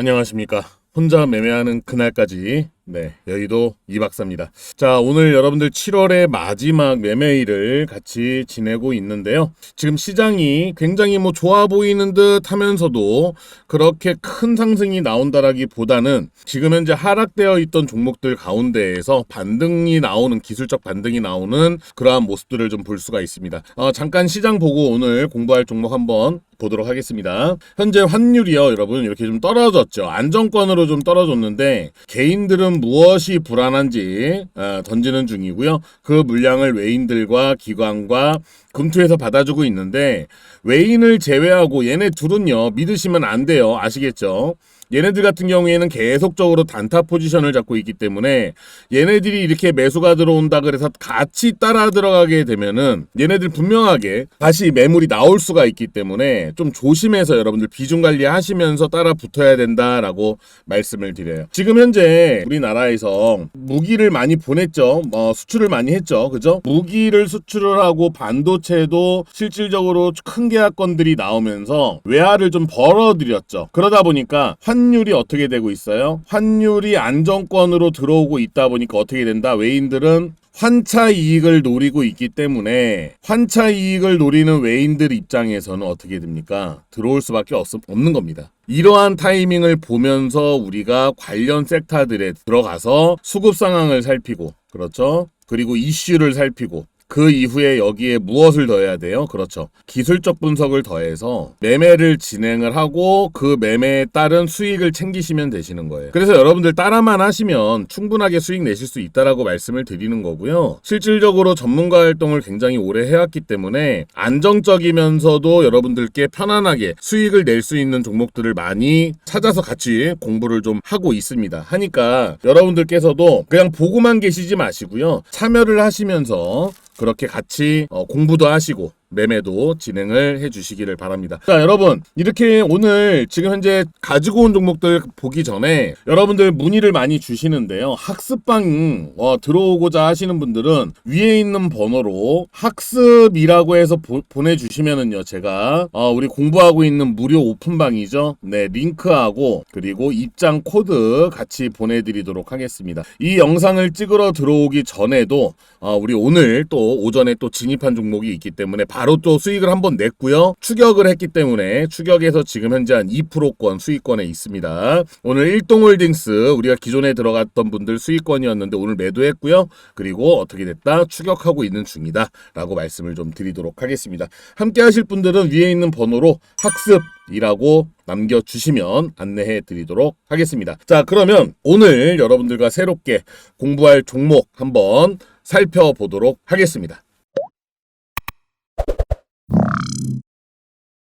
안녕하십니까. 혼자 매매하는 그날까지 네, 여의도 이박사입니다. 자, 오늘 여러분들 7월의 마지막 매매일을 같이 지내고 있는데요. 지금 시장이 굉장히 뭐 좋아 보이는 듯 하면서도 그렇게 큰 상승이 나온다라기보다는 지금 현재 하락되어 있던 종목들 가운데에서 반등이 나오는 기술적 반등이 나오는 그러한 모습들을 좀 볼 수가 있습니다. 어, 잠깐 시장 보고 오늘 공부할 종목 한번 보도록 하겠습니다. 현재 환율이요, 여러분 이렇게 좀 떨어졌죠. 안정권으로 좀 떨어졌는데 개인들은 무엇이 불안한지 어, 던지는 중이고요. 그 물량을 외인들과 기관과 금투에서 받아주고 있는데 외인을 제외하고 얘네 둘은요 믿으시면 안 돼요. 아시겠죠? 얘네들 같은 경우에는 계속적으로 단타 포지션을 잡고 있기 때문에 얘네들이 이렇게 매수가 들어온다 그래서 같이 따라 들어가게 되면은 얘네들 분명하게 다시 매물이 나올 수가 있기 때문에 좀 조심해서 여러분들 비중 관리하시면서 따라 붙어야 된다라고 말씀을 드려요. 지금 현재 우리나라에서 무기를 많이 보냈죠. 어, 수출을 많이 했죠. 그죠? 무기를 수출을 하고 반도체도 실질적으로 큰 계약건들이 나오면서 외화를 좀 벌어들였죠. 그러다 보니까 환 율이 어떻게 되고 있어요? 환율이 안정권으로 들어오고 있다 보니까 어떻게 된다? 외인들은 환차 이익을 노리고 있기 때문에 환차 이익을 노리는 외인들 입장에서는 어떻게 됩니까? 들어올 수밖에 없, 없는 겁니다. 이러한 타이밍을 보면서 우리가 관련 섹터들에 들어가서 수급 상황을 살피고 그렇죠? 그리고 이슈를 살피고 그 이후에 여기에 무엇을 더해야 돼요? 그렇죠. 기술적 분석을 더해서 매매를 진행을 하고 그 매매에 따른 수익을 챙기시면 되시는 거예요. 그래서 여러분들 따라만 하시면 충분하게 수익 내실 수 있다라고 말씀을 드리는 거고요. 실질적으로 전문가 활동을 굉장히 오래 해왔기 때문에 안정적이면서도 여러분들께 편안하게 수익을 낼 수 있는 종목들을 많이 찾아서 같이 공부를 좀 하고 있습니다. 하니까 여러분들께서도 그냥 보고만 계시지 마시고요. 참여를 하시면서 그렇게 같이 어, 공부도 하시고 매매도 진행을 해 주시기를 바랍니다. 자, 여러분. 이렇게 오늘 지금 현재 가지고 온 종목들 보기 전에 여러분들 문의를 많이 주시는데요. 학습방 어, 들어오고자 하시는 분들은 위에 있는 번호로 학습이라고 해서 보, 보내주시면은요. 제가 어, 우리 공부하고 있는 무료 오픈방이죠. 네, 링크하고 그리고 입장 코드 같이 보내드리도록 하겠습니다. 이 영상을 찍으러 들어오기 전에도 어, 우리 오늘 또 오전에 또 진입한 종목이 있기 때문에 바로 또 수익을 한번 냈고요. 추격을 했기 때문에 추격에서 지금 현재 한 2%권 수익권에 있습니다. 오늘 1동홀딩스 우리가 기존에 들어갔던 분들 수익권이었는데 오늘 매도했고요. 그리고 어떻게 됐다? 추격하고 있는 중이다. 라고 말씀을 좀 드리도록 하겠습니다. 함께 하실 분들은 위에 있는 번호로 학습 이라고 남겨주시면 안내해 드리도록 하겠습니다. 자, 그러면 오늘 여러분들과 새롭게 공부할 종목 한번 살펴보도록 하겠습니다.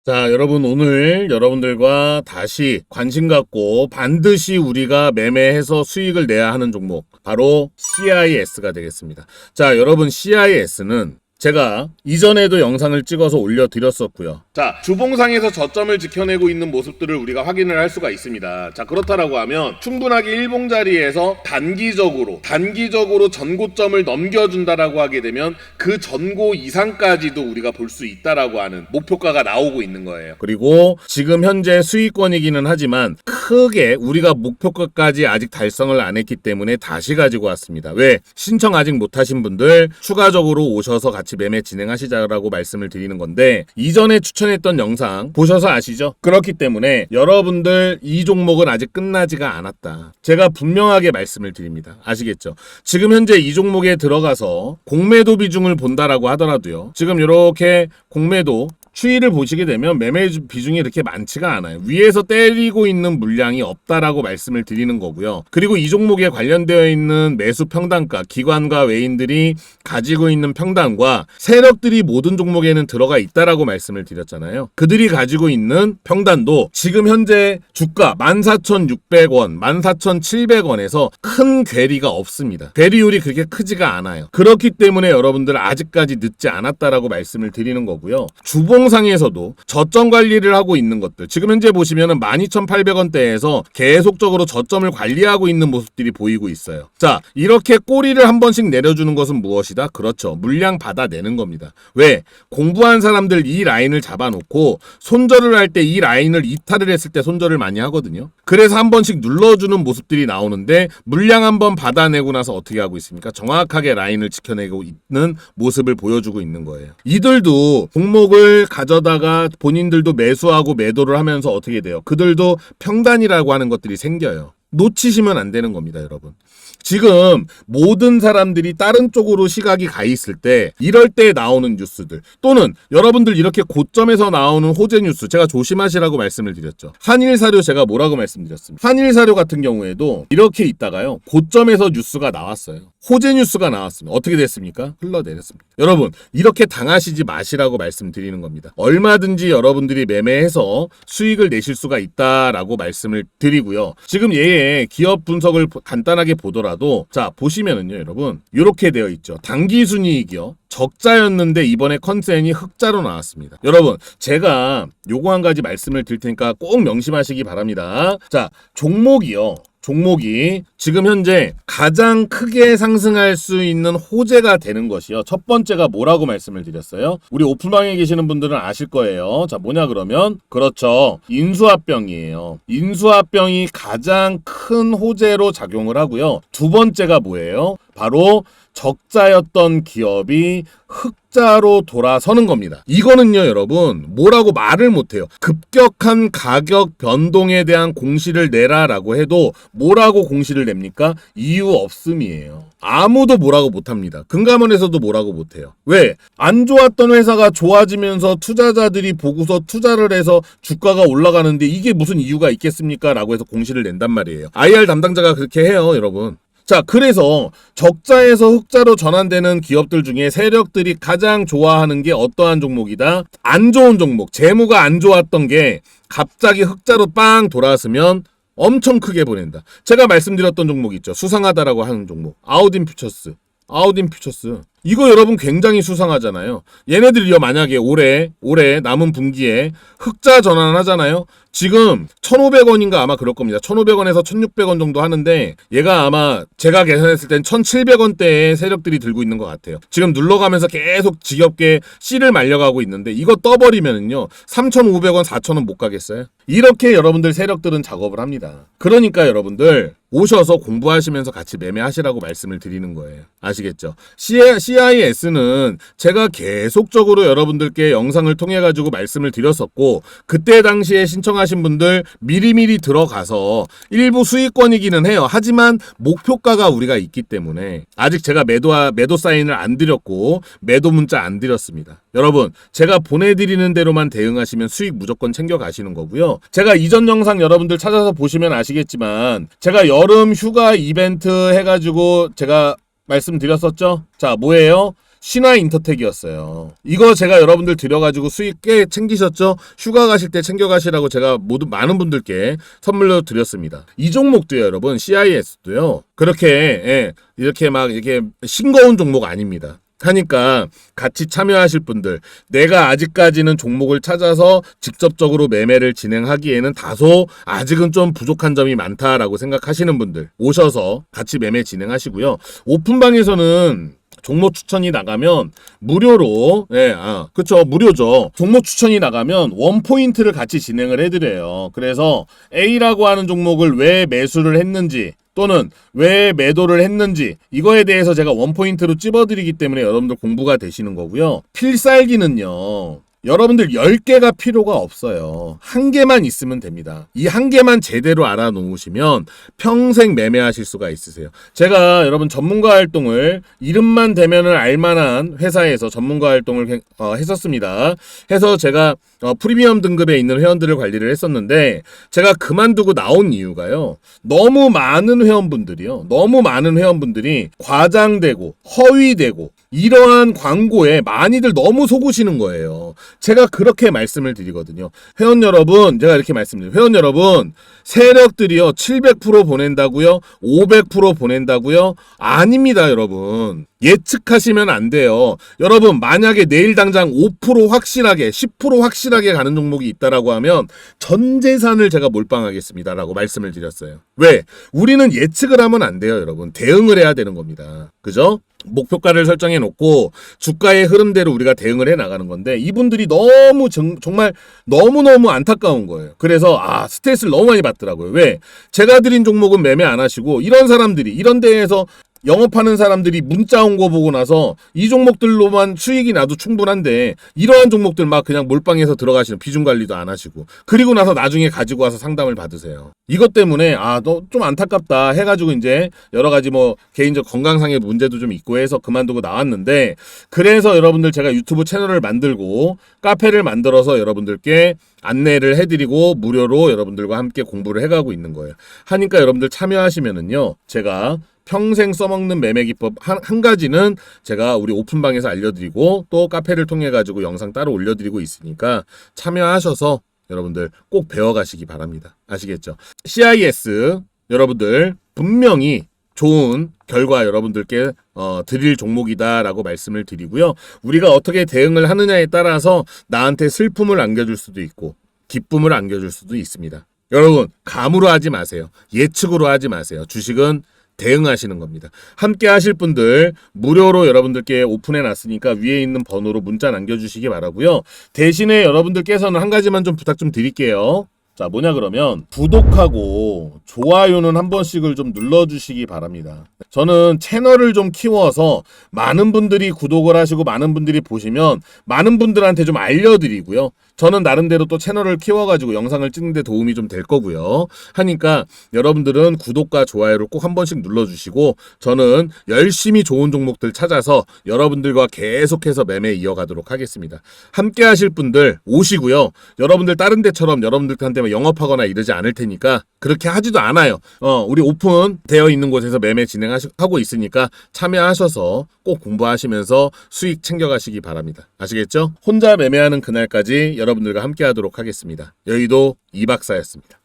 자, 여러분 오늘 여러분들과 다시 관심 갖고 반드시 우리가 매매해서 수익을 내야 하는 종목 바로 CIS가 되겠습니다. 자, 여러분 CIS는 제가 이전에도 영상을 찍어서 올려드렸었고요. 자, 주봉상에서 저점을 지켜내고 있는 모습들을 우리가 확인을 할 수가 있습니다. 자, 그렇다라고 하면 충분하게 일봉 자리에서 단기적으로 단기적으로 전고점을 넘겨준다라고 하게 되면 그 전고 이상까지도 우리가 볼 수 있다라고 하는 목표가가 나오고 있는 거예요. 그리고 지금 현재 수익권이기는 하지만 크게 우리가 목표가까지 아직 달성을 안 했기 때문에 다시 가지고 왔습니다. 왜? 신청 아직 못하신 분들 추가적으로 오셔서 같이 매매 진행하시자라고 말씀을 드리는 건데 이전에 추천했던 영상 보셔서 아시죠? 그렇기 때문에 여러분들 이 종목은 아직 끝나지가 않았다. 제가 분명하게 말씀을 드립니다. 아시겠죠? 지금 현재 이 종목에 들어가서 공매도 비중을 본다라고 하더라도요. 지금 이렇게 공매도 추이를 보시게 되면 매매 비중이 이렇게 많지가 않아요. 위에서 때리고 있는 물량이 없다라고 말씀을 드리는 거고요. 그리고 이 종목에 관련되어 있는 매수 평단가, 기관과 외인들이 가지고 있는 평단과 세력들이 모든 종목에는 들어가 있다라고 말씀을 드렸잖아요. 그들이 가지고 있는 평단도 지금 현재 주가 14,600원, 14,700원에서 큰 괴리가 없습니다. 괴리율이 그렇게 크지가 않아요. 그렇기 때문에 여러분들 아직까지 늦지 않았다라고 말씀을 드리는 거고요. 주봉 금융상에서도 저점 관리를 하고 있는 것들 지금 현재 보시면은 12,800원대에서 계속적으로 저점을 관리하고 있는 모습들이 보이고 있어요. 자, 이렇게 꼬리를 한 번씩 내려주는 것은 무엇이다? 그렇죠. 물량 받아내는 겁니다. 왜? 공부한 사람들 이 라인을 잡아놓고 손절을 할 때 이 라인을 이탈을 했을 때 손절을 많이 하거든요. 그래서 한 번씩 눌러주는 모습들이 나오는데 물량 한 번 받아내고 나서 어떻게 하고 있습니까? 정확하게 라인을 지켜내고 있는 모습을 보여주고 있는 거예요. 이들도 종목을 가져다가 본인들도 매수하고 매도를 하면서 어떻게 돼요? 그들도 평단이라고 하는 것들이 생겨요. 놓치시면 안 되는 겁니다, 여러분. 지금 모든 사람들이 다른 쪽으로 시각이 가 있을 때 이럴 때 나오는 뉴스들 또는 여러분들 이렇게 고점에서 나오는 호재 뉴스 제가 조심하시라고 말씀을 드렸죠. 한일 사료 제가 뭐라고 말씀드렸습니다. 한일 사료 같은 경우에도 이렇게 있다가요. 고점에서 뉴스가 나왔어요. 호재 뉴스가 나왔습니다. 어떻게 됐습니까? 흘러내렸습니다. 여러분 이렇게 당하시지 마시라고 말씀드리는 겁니다. 얼마든지 여러분들이 매매해서 수익을 내실 수가 있다라고 말씀을 드리고요. 지금 얘의 기업 분석을 보- 간단하게 보더라도 자 보시면은요 여러분 이렇게 되어 있죠. 당기 순이익이요. 적자였는데 이번에 컨센이 흑자로 나왔습니다. 여러분 제가 요거 한 가지 말씀을 드릴 테니까 꼭 명심하시기 바랍니다. 자 종목이요. 종목이 지금 현재 가장 크게 상승할 수 있는 호재가 되는 것이요. 첫 번째가 뭐라고 말씀을 드렸어요? 우리 오픈방에 계시는 분들은 아실 거예요. 자, 뭐냐 그러면 그렇죠. 인수합병이에요. 인수합병이 가장 큰 호재로 작용을 하고요. 두 번째가 뭐예요? 바로 적자였던 기업이 흑자로 돌아서는 겁니다. 이거는요, 여러분, 뭐라고 말을 못해요. 급격한 가격 변동에 대한 공시를 내라라고 해도 뭐라고 공시를 냅니까? 이유 없음이에요. 아무도 뭐라고 못합니다. 금감원에서도 뭐라고 못해요. 왜? 안 좋았던 회사가 좋아지면서 투자자들이 보고서 투자를 해서 주가가 올라가는데 이게 무슨 이유가 있겠습니까? 라고 해서 공시를 낸단 말이에요. IR 담당자가 그렇게 해요, 여러분. 자, 그래서 적자에서 흑자로 전환되는 기업들 중에 세력들이 가장 좋아하는 게 어떠한 종목이다? 안 좋은 종목, 재무가 안 좋았던 게 갑자기 흑자로 빵 돌아왔으면 엄청 크게 보낸다. 제가 말씀드렸던 종목 있죠. 수상하다라고 하는 종목. 아우딘 퓨처스. 아우딘 퓨처스. 이거 여러분 굉장히 수상하잖아요. 얘네들이요 만약에 올해 올해 남은 분기에 흑자 전환하잖아요. 지금 1,500원인가 아마 그럴 겁니다. 1,500원에서 1,600원 정도 하는데 얘가 아마 제가 계산했을 땐 1,700원대의 세력들이 들고 있는 것 같아요. 지금 눌러가면서 계속 지겹게 씨를 말려가고 있는데 이거 떠버리면은요 3,500원, 4,000원 못 가겠어요? 이렇게 여러분들 세력들은 작업을 합니다. 그러니까 여러분들 오셔서 공부하시면서 같이 매매하시라고 말씀을 드리는 거예요. 아시겠죠? CIS는 제가 계속적으로 여러분들께 영상을 통해 가지고 말씀을 드렸었고 그때 당시에 신청하신 분들 미리미리 들어가서 일부 수익권이기는 해요. 하지만 목표가가 우리가 있기 때문에 아직 제가 매도 매도 사인을 안 드렸고 매도 문자 안 드렸습니다. 여러분, 제가 보내드리는 대로만 대응하시면 수익 무조건 챙겨 가시는 거고요. 제가 이전 영상 여러분들 찾아서 보시면 아시겠지만 제가 여름 휴가 이벤트 해가지고 제가 말씀드렸었죠. 자, 뭐예요? 신화 인터텍이었어요. 이거 제가 여러분들 드려가지고 수익 꽤 챙기셨죠? 휴가 가실 때 챙겨가시라고 제가 모두 많은 분들께 선물로 드렸습니다. 이 종목도요, 여러분. CIS도요. 그렇게 예, 이렇게 막 이렇게 싱거운 종목 아닙니다. 하니까 같이 참여하실 분들, 내가 아직까지는 종목을 찾아서 직접적으로 매매를 진행하기에는 다소 아직은 좀 부족한 점이 많다라고 생각하시는 분들 오셔서 같이 매매 진행하시고요. 오픈방에서는 종목 추천이 나가면 무료로 예, 아, 그쵸 무료죠. 종목 추천이 나가면 원 포인트를 같이 진행을 해드려요. 그래서 A라고 하는 종목을 왜 매수를 했는지 또는 왜 매도를 했는지 이거에 대해서 제가 원 포인트로 찝어드리기 때문에 여러분들 공부가 되시는 거고요. 필살기는요. 여러분들 10개가 필요가 없어요. 한 개만 있으면 됩니다. 이 한 개만 제대로 알아놓으시면 평생 매매하실 수가 있으세요. 제가 여러분 전문가 활동을 이름만 대면을 알만한 회사에서 전문가 활동을 해- 어, 했었습니다. 해서 제가 어, 프리미엄 등급에 있는 회원들을 관리를 했었는데 제가 그만두고 나온 이유가요. 너무 많은 회원분들이요. 너무 많은 회원분들이 과장되고 허위되고 이러한 광고에 많이들 너무 속으시는 거예요. 제가 그렇게 말씀을 드리거든요. 회원 여러분, 제가 이렇게 말씀드려요. 회원 여러분, 세력들이요, 700% 보낸다고요? 500% 보낸다고요? 아닙니다, 여러분. 예측하시면 안 돼요. 여러분, 만약에 내일 당장 5% 확실하게, 10% 확실하게 가는 종목이 있다라고 하면 전 재산을 제가 몰빵하겠습니다라고 말씀을 드렸어요. 왜? 우리는 예측을 하면 안 돼요, 여러분. 대응을 해야 되는 겁니다. 그죠? 목표가를 설정해 놓고 주가의 흐름대로 우리가 대응을 해 나가는 건데 이분들이 너무 정, 말 너무너무 안타까운 거예요. 그래서 아, 스트레스를 너무 많이 받더라고요. 왜? 제가 드린 종목은 매매 안 하시고 이런 사람들이 이런 데에서 영업하는 사람들이 문자 온 거 보고 나서 이 종목들로만 수익이 나도 충분한데 이러한 종목들 막 그냥 몰빵해서 들어가시는 비중 관리도 안 하시고 그리고 나서 나중에 가지고 와서 상담을 받으세요. 이것 때문에 아 너 좀 안타깝다 해가지고 이제 여러 가지 뭐 개인적 건강상의 문제도 좀 있고 해서 그만두고 나왔는데 그래서 여러분들 제가 유튜브 채널을 만들고 카페를 만들어서 여러분들께 안내를 해드리고 무료로 여러분들과 함께 공부를 해가고 있는 거예요. 하니까 여러분들 참여하시면은요 제가 평생 써먹는 매매 기법 한, 한 가지는 제가 우리 오픈방에서 알려드리고 또 카페를 통해 가지고 영상 따로 올려드리고 있으니까 참여하셔서 여러분들 꼭 배워가시기 바랍니다. 아시겠죠? CIS 여러분들 분명히 좋은 결과 여러분들께 어, 드릴 종목이다라고 말씀을 드리고요. 우리가 어떻게 대응을 하느냐에 따라서 나한테 슬픔을 안겨줄 수도 있고 기쁨을 안겨줄 수도 있습니다. 여러분 감으로 하지 마세요. 예측으로 하지 마세요. 주식은 대응하시는 겁니다. 함께 하실 분들 무료로 여러분들께 오픈해 놨으니까 위에 있는 번호로 문자 남겨주시기 바라고요. 대신에 여러분들께서는 한 가지만 좀 부탁 좀 드릴게요. 자, 뭐냐 그러면 구독하고 좋아요는 한 번씩을 좀 눌러주시기 바랍니다. 저는 채널을 좀 키워서 많은 분들이 구독을 하시고 많은 분들이 보시면 많은 분들한테 좀 알려드리고요. 저는 나름대로 또 채널을 키워가지고 영상을 찍는데 도움이 좀 될 거고요. 하니까 여러분들은 구독과 좋아요를 꼭 한 번씩 눌러주시고 저는 열심히 좋은 종목들 찾아서 여러분들과 계속해서 매매 이어가도록 하겠습니다. 함께 하실 분들 오시고요. 여러분들 다른 데처럼 여러분들한테 막 영업하거나 이러지 않을 테니까 그렇게 하지도 않아요. 어, 우리 오픈 되어 있는 곳에서 매매 진행하고 있으니까 참여하셔서 꼭 공부하시면서 수익 챙겨가시기 바랍니다. 아시겠죠? 혼자 매매하는 그날까지 여러분들과 함께 하도록 하겠습니다. 여의도 이박사였습니다.